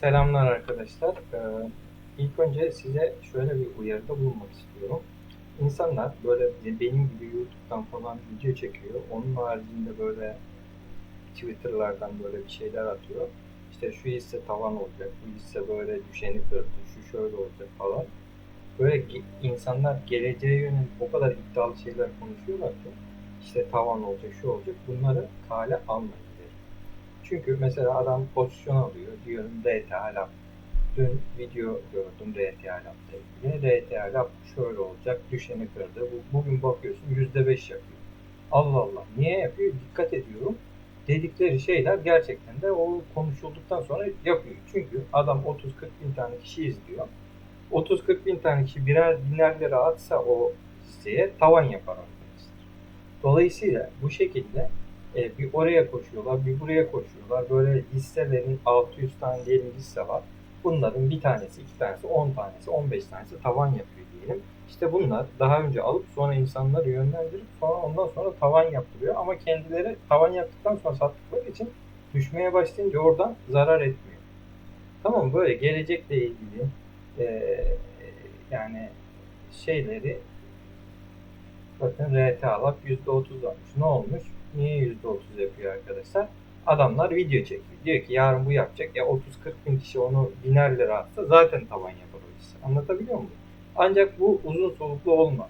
Selamlar arkadaşlar. Ee, ilk önce size şöyle bir uyarıda bulunmak istiyorum. İnsanlar böyle benim gibi YouTube'dan falan video çekiyor. Onun haricinde böyle Twitter'lardan böyle bir şeyler atıyor. İşte şu hisse tavan olacak, bu hisse böyle düşeni kırdı, şu şöyle olacak falan. Böyle insanlar geleceğe yönelik o kadar iddialı şeyler konuşuyorlar ki işte tavan olacak, şu olacak. Bunları kale almayın. Çünkü mesela adam pozisyon alıyor. Diyorum RTA Lab. Dün video gördüm RTA Lab'da ilgili. RTA Lab şöyle olacak. Düşeni kırdı. Bu- Bugün bakıyorsun %5 yapıyor. Allah Allah. Niye yapıyor? Dikkat ediyorum. Dedikleri şeyler gerçekten de o konuşulduktan sonra yapıyor. Çünkü adam 30-40 bin tane kişi izliyor. 30-40 bin tane kişi birer biner lira atsa o hisseye tavan yapar arkadaşlar. Dolayısıyla bu şekilde e, bir oraya koşuyorlar, bir buraya koşuyorlar. Böyle hisselerin 600 tane diyelim hisse var. Bunların bir tanesi, iki tanesi, 10 tanesi, 15 tanesi tavan yapıyor diyelim. İşte bunlar daha önce alıp sonra insanları yönlendirip sonra ondan sonra tavan yaptırıyor. Ama kendileri tavan yaptıktan sonra sattıkları için düşmeye başlayınca oradan zarar etmiyor. Tamam? Böyle gelecekle ilgili e, yani şeyleri Bakın RT alap %30 almış. Ne olmuş? Niye %30 yapıyor arkadaşlar? Adamlar video çekiyor. Diyor ki yarın bu yapacak. Ya 30-40 bin kişi onu biner lira atsa zaten tavan yapar o hisse. Anlatabiliyor muyum? Ancak bu uzun soluklu olmaz.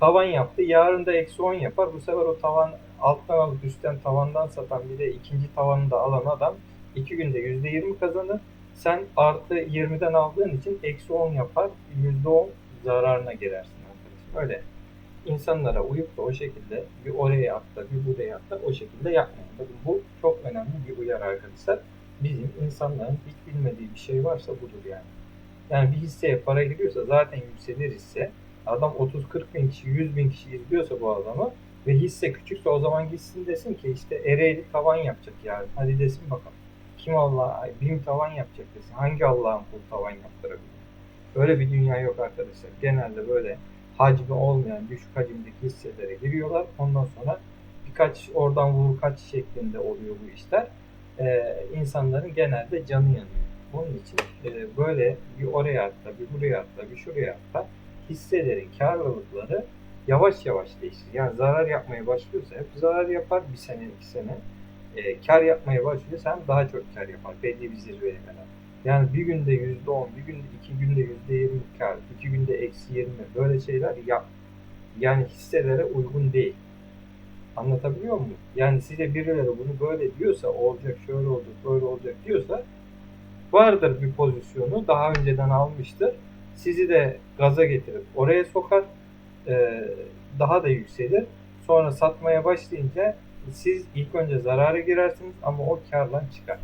Tavan yaptı. Yarın da eksi 10 yapar. Bu sefer o tavan alttan alıp üstten tavandan satan bir de ikinci tavanı da alan adam 2 günde %20 kazanır. Sen artı 20'den aldığın için eksi 10 yapar. %10 zararına girersin arkadaşım. Öyle insanlara uyup da o şekilde bir oraya atla bir buraya atla o şekilde yapmayın. Bakın bu çok önemli bir uyarı arkadaşlar. Bizim insanların hiç bilmediği bir şey varsa budur yani. Yani bir hisseye para giriyorsa zaten yükselir hisse. Adam 30-40 bin kişi, 100 bin kişi izliyorsa bu adamı ve hisse küçükse o zaman gitsin desin ki işte Ereğli tavan yapacak yani. Hadi desin bakalım. Kim Allah, BİM tavan yapacak desin. Hangi Allah'ın kulu tavan yaptırabilir? Öyle bir dünya yok arkadaşlar. Genelde böyle hacmi olmayan düşük hacimdeki hisselere giriyorlar. Ondan sonra birkaç oradan vur kaç şeklinde oluyor bu işler. Ee, insanların genelde canı yanıyor. Bunun için e, böyle bir oraya atla, bir buraya atla, bir şuraya atla hisselerin karlılıkları yavaş yavaş değişir. Yani zarar yapmaya başlıyorsa hep zarar yapar bir sene iki sene. E, kar yapmaya başlıyorsa hem daha çok kar yapar belli bir zirveye kadar. Yani bir günde yüzde on, bir günde iki günde yüzde yirmi kar, iki günde eksi yirmi böyle şeyler yap. Yani hisselere uygun değil. Anlatabiliyor muyum? Yani size birileri bunu böyle diyorsa olacak, şöyle olacak, böyle olacak diyorsa vardır bir pozisyonu daha önceden almıştır. Sizi de gaza getirip oraya sokar. Daha da yükselir. Sonra satmaya başlayınca siz ilk önce zarara girersiniz ama o kardan çıkar.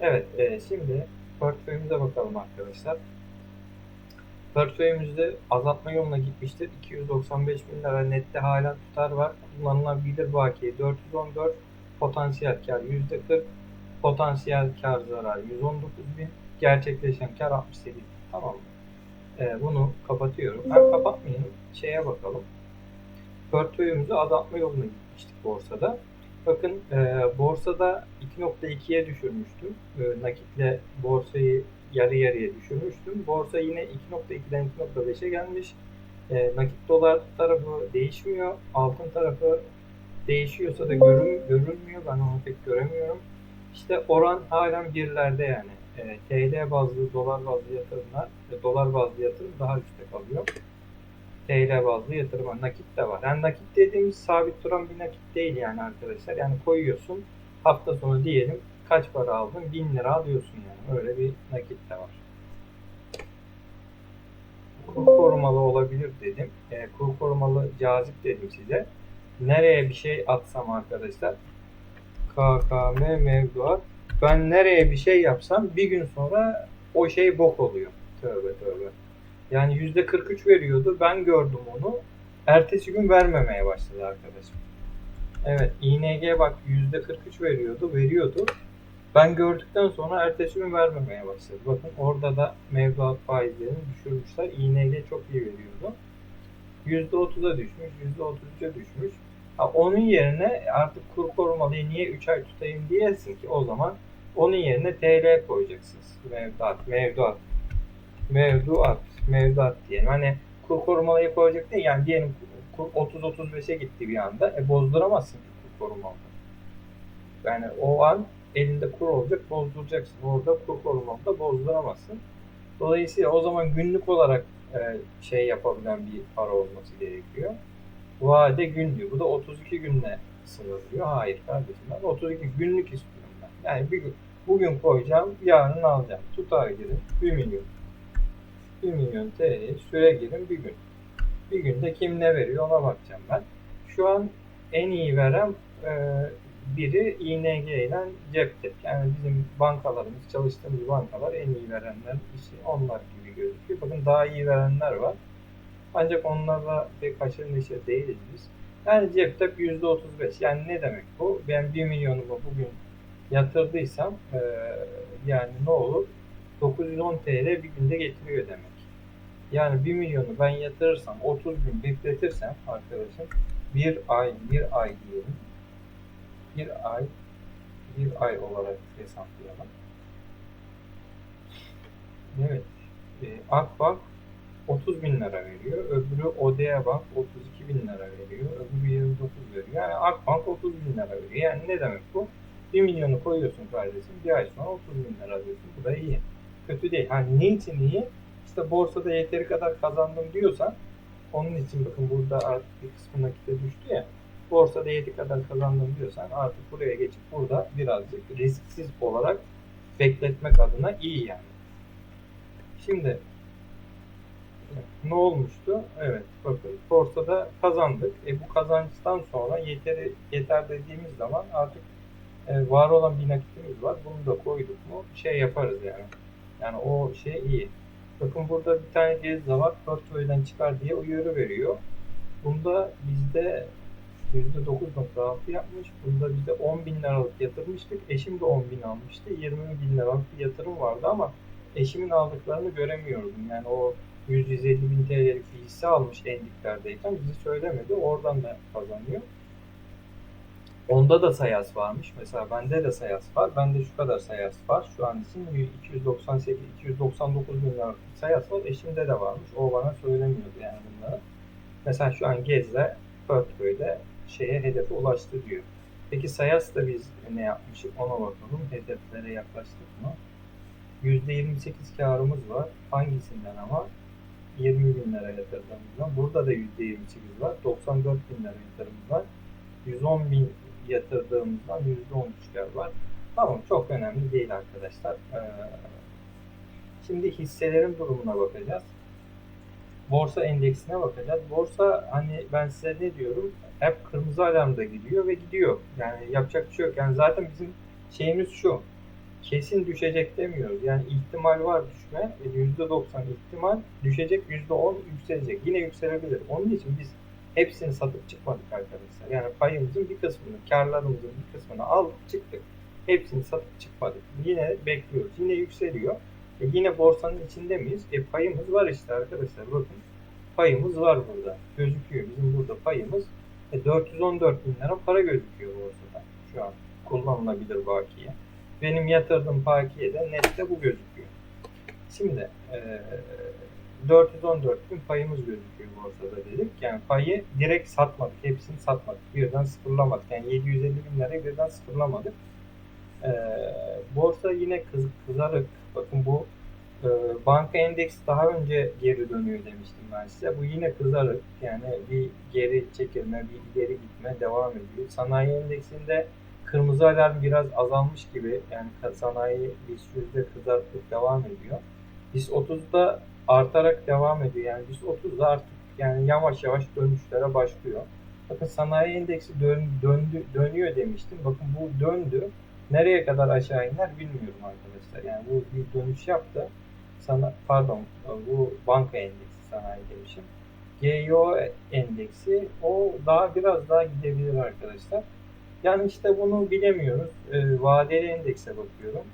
Evet, şimdi portföyümüze bakalım arkadaşlar. Portföyümüzde azaltma yoluna gitmiştir. 295 bin lira nette hala tutar var. Kullanılabilir bakiye 414, potansiyel kar %40, potansiyel kar zarar 119 bin, gerçekleşen kar 68 bin. Tamam mı? Ee, bunu kapatıyorum. Ben kapatmayayım. Şeye bakalım. Portföyümüzü azaltma yoluna gitmiştik borsada. Bakın e, borsada 2.2'ye düşürmüştüm. E, nakitle borsayı yarı yarıya düşürmüştüm. Borsa yine 2.2'den 2.5'e gelmiş. E, nakit dolar tarafı değişmiyor. Altın tarafı değişiyorsa da görün, görünmüyor. Ben onu pek göremiyorum. İşte oran halen birlerde yani. E, TL bazlı, dolar bazlı yatırımlar, e, dolar bazlı yatırım daha üstte kalıyor. TL bazlı yatırıma nakit de var. Yani nakit dediğimiz sabit duran bir nakit değil yani arkadaşlar. Yani koyuyorsun hafta sonu diyelim kaç para aldın? 1000 lira alıyorsun yani. Öyle bir nakit de var. Kur korumalı olabilir dedim. E, kur korumalı cazip dedim size. Nereye bir şey atsam arkadaşlar KKM mevduat ben nereye bir şey yapsam bir gün sonra o şey bok oluyor. Tövbe tövbe. Yani yüzde 43 veriyordu. Ben gördüm onu. Ertesi gün vermemeye başladı arkadaşım. Evet ING bak yüzde 43 veriyordu. Veriyordu. Ben gördükten sonra ertesi gün vermemeye başladı. Bakın orada da mevduat faizlerini düşürmüşler. ING çok iyi veriyordu. Yüzde 30'a düşmüş. Yüzde 33'e düşmüş. Ha, onun yerine artık kur korumalıyı niye 3 ay tutayım diyesin ki o zaman Onun yerine TL koyacaksınız. Mevduat, mevduat. Mevduat, mevduat diyelim. Hani kur korumalayı koyacak değil. Yani diyelim kur 30-35'e gitti bir anda. E bozduramazsın kur korumalı. Yani o an elinde kur olacak, bozduracaksın. Orada kur korumalı da bozduramazsın. Dolayısıyla o zaman günlük olarak e, şey yapabilen bir para olması gerekiyor. Vade günlüğü. Bu da 32 günle sınırlıyor. Hayır kardeşim ben 32 günlük istiyorum ben. Yani bir gün, bugün koyacağım, yarın alacağım. Tutar girin 1 milyon. 1 milyon TL süre girin bir gün. Bir günde kim ne veriyor ona bakacağım ben. Şu an en iyi veren e, biri ING ile cepte. Yani bizim bankalarımız, çalıştığımız bankalar en iyi verenler işi onlar gibi gözüküyor. Bakın daha iyi verenler var. Ancak onlarla pek neşir değiliz biz. Yani cepte %35. Yani ne demek bu? Ben 1 milyonumu bugün yatırdıysam e, yani ne olur? 910 TL bir günde getiriyor demek. Yani 1 milyonu ben yatırırsam 30 gün bekletirsem arkadaşım bir ay bir ay diyelim bir ay bir ay olarak hesaplayalım. Evet. E, Akbank 30 bin lira veriyor. Öbürü Odea Bank 32 bin lira veriyor. Öbürü 29 veriyor. Yani Akbank 30 bin lira veriyor. Yani ne demek bu? 1 milyonu koyuyorsun kardeşim. Bir ay sonra 30 bin lira alıyorsun. Bu da iyi. Kötü değil. Hani ne için iyi? İşte borsada yeteri kadar kazandım diyorsan onun için bakın burada artık bir kısmı nakite düştü ya borsada yedi kadar kazandım diyorsan artık buraya geçip burada birazcık risksiz olarak bekletmek adına iyi yani. Şimdi ne olmuştu? Evet bakın borsada kazandık. E bu kazançtan sonra yeteri yeter dediğimiz zaman artık e, var olan bir nakitimiz var. Bunu da koyduk mu şey yaparız yani. Yani o şey iyi. Bakın burada bir tane ceza var. Portföyden çıkar diye uyarı veriyor. Bunda bizde %9.6 yapmış. Bunda biz de 10 bin liralık yatırmıştık. Eşim de 10 bin almıştı. 20 bin liralık bir yatırım vardı ama eşimin aldıklarını göremiyordum. Yani o 100-150 bin TL'lik bir hisse almış en diplerdeyken bizi söylemedi. Oradan da kazanıyor. Onda da sayas varmış. Mesela bende de sayas var. Bende şu kadar sayas var. Şu an için 298 299 bin sayas var. Eşimde de varmış. O bana söylemiyordu yani bunları. Mesela şu an Gez'de portföyde şeye hedefe ulaştı diyor. Peki Sayas'ta biz ne yapmışız ona bakalım. Hedeflere yaklaştık mı? %28 karımız var. Hangisinden ama? 20 bin lira yatırdığımızdan. Burada da %28 var. 94 bin lira yatırımımız var. 110 bin yatırdığımızdan %13 kar var. Tamam çok önemli değil arkadaşlar. Ee, şimdi hisselerin durumuna bakacağız borsa endeksine bakacağız. Borsa hani ben size ne diyorum? Hep kırmızı alarmda gidiyor ve gidiyor. Yani yapacak bir şey yok. Yani zaten bizim şeyimiz şu. Kesin düşecek demiyoruz. Yani ihtimal var düşme. %90 ihtimal düşecek, %10 yükselecek. Yine yükselebilir. Onun için biz hepsini satıp çıkmadık arkadaşlar. Yani payımızın bir kısmını, karlarımızın bir kısmını aldık çıktık. Hepsini satıp çıkmadık. Yine bekliyoruz. Yine yükseliyor. E yine borsanın içinde miyiz? E payımız var işte arkadaşlar. Bakın payımız var burada. Gözüküyor. Bizim burada payımız e 414 bin lira para gözüküyor borsada şu an. Kullanılabilir bakiye. Benim yatırdığım bakiye de nette bu gözüküyor. Şimdi e, 414 bin payımız gözüküyor borsada dedik. Yani payı direkt satmadık. Hepsini satmadık. Birden sıfırlamadık. Yani 750 bin lirayı birden sıfırlamadık. E, borsa yine kız, kızarık. Bakın bu e, banka endeksi daha önce geri dönüyor demiştim ben size. Bu yine kızarık. Yani bir geri çekilme, bir ileri gitme devam ediyor. Sanayi endeksinde kırmızı alarm biraz azalmış gibi. Yani sanayi BIST yüzde kızarıklık devam ediyor. BIST 30'da artarak devam ediyor. Yani BIST 30'da artık yani yavaş yavaş dönüşlere başlıyor. Bakın sanayi endeksi dön, döndü, dönüyor demiştim. Bakın bu döndü. Nereye kadar aşağı iner bilmiyorum arkadaşlar. Yani bu bir dönüş yaptı. Sana, pardon bu banka endeksi sanayi demişim. GEO endeksi o daha biraz daha gidebilir arkadaşlar. Yani işte bunu bilemiyoruz. E, vadeli endekse bakıyorum.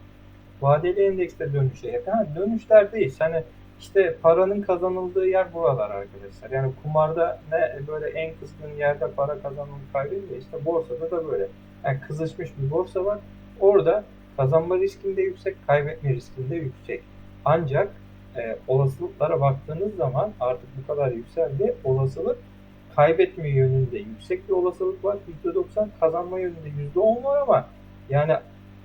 Vadeli endekste dönüşe yakın. Ha, dönüşlerdeyiz. Hani işte paranın kazanıldığı yer buralar arkadaşlar. Yani kumarda ne böyle en kızgın yerde para kazanılıp kaybediyor. İşte borsada da böyle. Yani kızışmış bir borsa var. Orada Kazanma riskinde yüksek, kaybetme riskinde yüksek. Ancak e, olasılıklara baktığınız zaman artık bu kadar yükseldi. Olasılık kaybetme yönünde yüksek bir olasılık var. %90 kazanma yönünde %10 var ama yani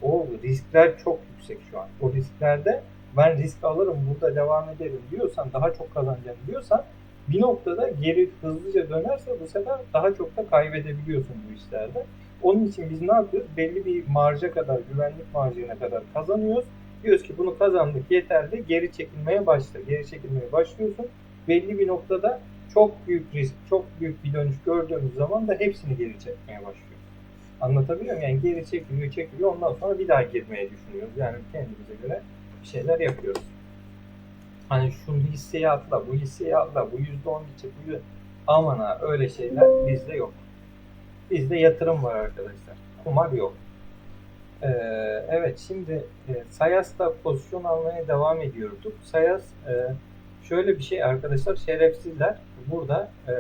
o riskler çok yüksek şu an. O risklerde ben risk alırım burada devam ederim diyorsan daha çok kazanacağım diyorsan bir noktada geri hızlıca dönerse bu sefer daha çok da kaybedebiliyorsun bu işlerde. Onun için biz ne yapıyoruz? Belli bir marja kadar, güvenlik marjına kadar kazanıyoruz. Diyoruz ki bunu kazandık yeterli. Geri çekilmeye başla. Geri çekilmeye başlıyorsun. Belli bir noktada çok büyük risk, çok büyük bir dönüş gördüğümüz zaman da hepsini geri çekmeye başlıyoruz. Anlatabiliyor muyum? Yani geri çekiliyor, çekiliyor. Ondan sonra bir daha girmeye düşünüyoruz. Yani kendimize göre bir şeyler yapıyoruz. Hani şunu hisseye atla, bu hisseye atla, bu yüzde on gidecek, bu yüzde... Aman öyle şeyler bizde yok. Bizde yatırım var arkadaşlar. Kumar yok. Ee, evet şimdi e, Sayas'ta pozisyon almaya devam ediyorduk. Sayas e, şöyle bir şey arkadaşlar şerefsizler burada e,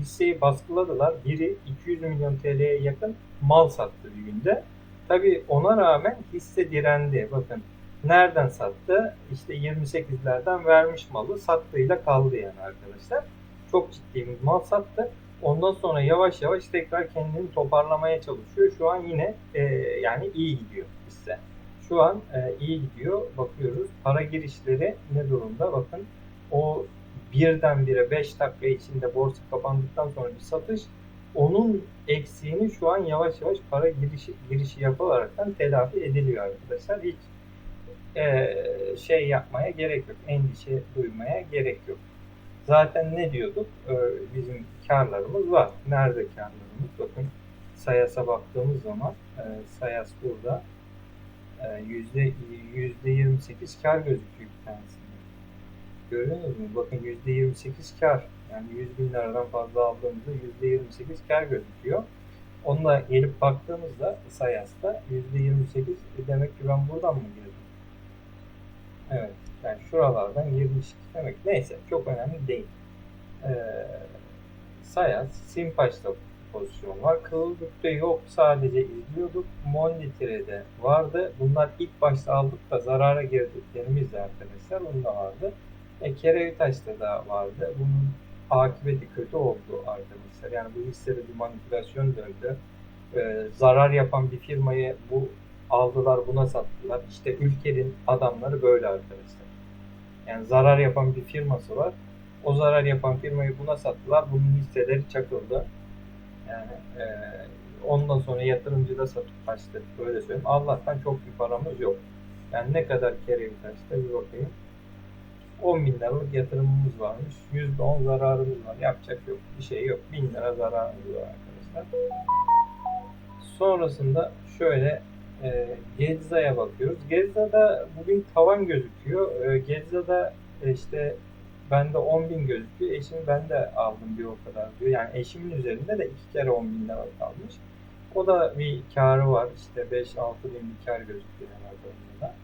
hisseyi baskıladılar. Biri 200 milyon TL'ye yakın mal sattı bir günde. Tabi ona rağmen hisse direndi. Bakın nereden sattı? İşte 28'lerden vermiş malı sattığıyla kaldı yani arkadaşlar. Çok ciddi bir mal sattı. Ondan sonra yavaş yavaş tekrar kendini toparlamaya çalışıyor. Şu an yine e, yani iyi gidiyor hisse. Şu an e, iyi gidiyor. Bakıyoruz. Para girişleri ne durumda? Bakın o birdenbire 5 dakika içinde borsa kapandıktan sonra bir satış onun eksiğini şu an yavaş yavaş para girişi, girişi yapılaraktan telafi ediliyor arkadaşlar. Hiç e, şey yapmaya gerek yok. Endişe duymaya gerek yok. Zaten ne diyorduk? E, bizim karlarımız var. Nerede karlarımız? Bakın Sayas'a baktığımız zaman e, Sayas burada e, yüzde yüzde 28 kar gözüküyor bir tanesinde. Görüyorsunuz mu? Bakın yüzde 28 kar. Yani 100 bin liradan fazla aldığımızda yüzde 28 kar gözüküyor. Onunla gelip baktığımızda Sayas'ta yüzde 28 e, demek ki ben buradan mı girdim? Evet. Yani şuralardan girmiş demek. Neyse çok önemli değil. Ee, Sayas, Simpaş'ta pozisyon var. Kıvılcık'ta yok. Sadece izliyorduk. Monitre'de vardı. Bunlar ilk başta aldık da zarara girdiklerimizdi arkadaşlar. Onda vardı. E, Kerevitaş'ta da vardı. Bunun akıbeti kötü oldu arkadaşlar. Yani bu hissede bir manipülasyon döndü. Ee, zarar yapan bir firmayı bu aldılar buna sattılar. İşte ülkenin adamları böyle arkadaşlar. Yani zarar yapan bir firması var. O zarar yapan firmayı buna sattılar. Bunun hisseleri çakıldı. Yani e, ondan sonra yatırımcı da satıp kaçtı. Böyle söyleyeyim. Allah'tan çok bir paramız yok. Yani ne kadar kere kaçtı bir bakayım. 10 bin liralık yatırımımız varmış. %10 zararımız var. Yapacak yok. Bir şey yok. 1000 lira zararımız var arkadaşlar. Sonrasında şöyle e, Gezza'ya bakıyoruz. Gezza'da bugün tavan gözüküyor. E, Gezza'da işte bende 10 bin gözüküyor. Eşim ben de aldım bir o kadar diyor. Yani eşimin üzerinde de iki kere 10 bin lira kalmış. O da bir karı var. İşte 5-6 bin bir kar gözüküyor herhalde onda da.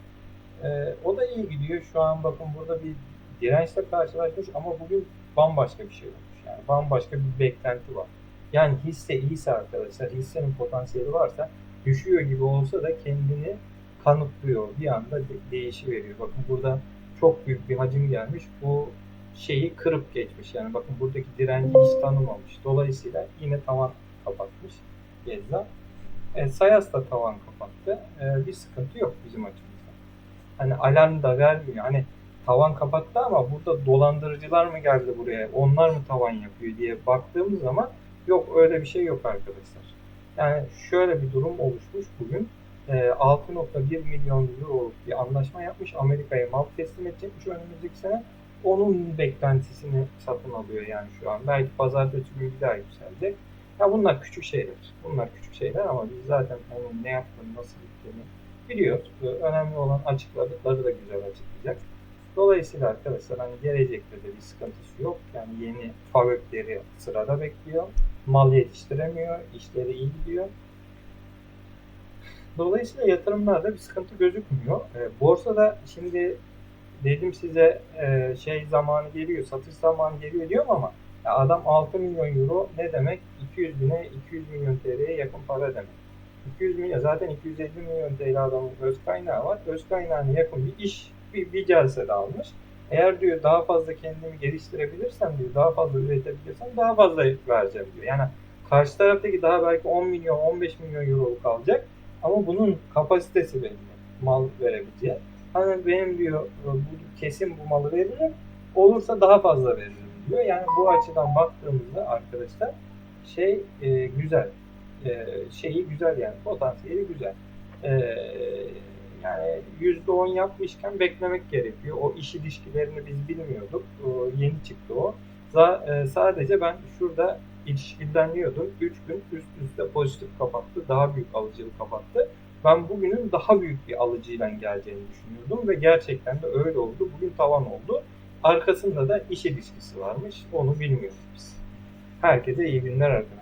E, o da iyi gidiyor. Şu an bakın burada bir dirençle karşılaşmış ama bugün bambaşka bir şey olmuş. Yani bambaşka bir beklenti var. Yani hisse iyiyse arkadaşlar, hissenin potansiyeli varsa düşüyor gibi olsa da kendini kanıtlıyor. Bir anda de- değişiveriyor. Bakın burada çok büyük bir hacim gelmiş. Bu şeyi kırıp geçmiş. Yani bakın buradaki direnci hiç tanımamış. Dolayısıyla yine tavan kapatmış Gezza. E, Sayas da tavan kapattı. E, bir sıkıntı yok bizim açımızdan. Hani alarm da vermiyor. Hani tavan kapattı ama burada dolandırıcılar mı geldi buraya? Onlar mı tavan yapıyor diye baktığımız zaman yok öyle bir şey yok arkadaşlar. Yani şöyle bir durum oluşmuş bugün. E, 6.1 milyon euroluk bir anlaşma yapmış. Amerika'ya mal teslim edecekmiş önümüzdeki sene. Onun beklentisini satın alıyor yani şu an. Belki pazartesi günü bir daha yükselecek. Ya bunlar küçük şeyler. Bunlar küçük şeyler ama biz zaten onun ne yaptığını, nasıl gittiğini biliyoruz. Ve Önemli olan açıkladıkları da güzel açıklayacak. Dolayısıyla arkadaşlar hani gelecekte de bir sıkıntısı yok. Yani yeni fabrikleri sırada bekliyor. Mal yetiştiremiyor. işleri iyi gidiyor. Dolayısıyla yatırımlarda bir sıkıntı gözükmüyor. E, borsada şimdi dedim size e, şey zamanı geliyor, satış zamanı geliyor diyorum ama ya adam 6 milyon euro ne demek? 200 bine 200 milyon TL'ye yakın para demek. 200 milyon zaten 250 milyon TL adamın öz kaynağı var. Öz kaynağına yakın bir iş bir, bir celsede almış. Eğer diyor daha fazla kendimi geliştirebilirsem diyor daha fazla üretebilirsem daha fazla vereceğim diyor. Yani karşı taraftaki daha belki 10 milyon 15 milyon euroluk alacak ama bunun kapasitesi belli mal verebileceği. Hani benim diyor bu kesin bu malı veririm olursa daha fazla veririm diyor. Yani bu açıdan baktığımızda arkadaşlar şey e, güzel. E, şeyi güzel yani potansiyeli güzel. E, yani %10 yapmışken beklemek gerekiyor. O iş ilişkilerini biz bilmiyorduk. O, yeni çıktı o. Za- e, sadece ben şurada ilişkileniyordum. 3 gün üst üste pozitif kapattı. Daha büyük alıcılı kapattı. Ben bugünün daha büyük bir alıcıyla geleceğini düşünüyordum ve gerçekten de öyle oldu. Bugün tavan oldu. Arkasında da iş ilişkisi varmış. Onu bilmiyoruz biz. Herkese iyi günler arkadaşlar.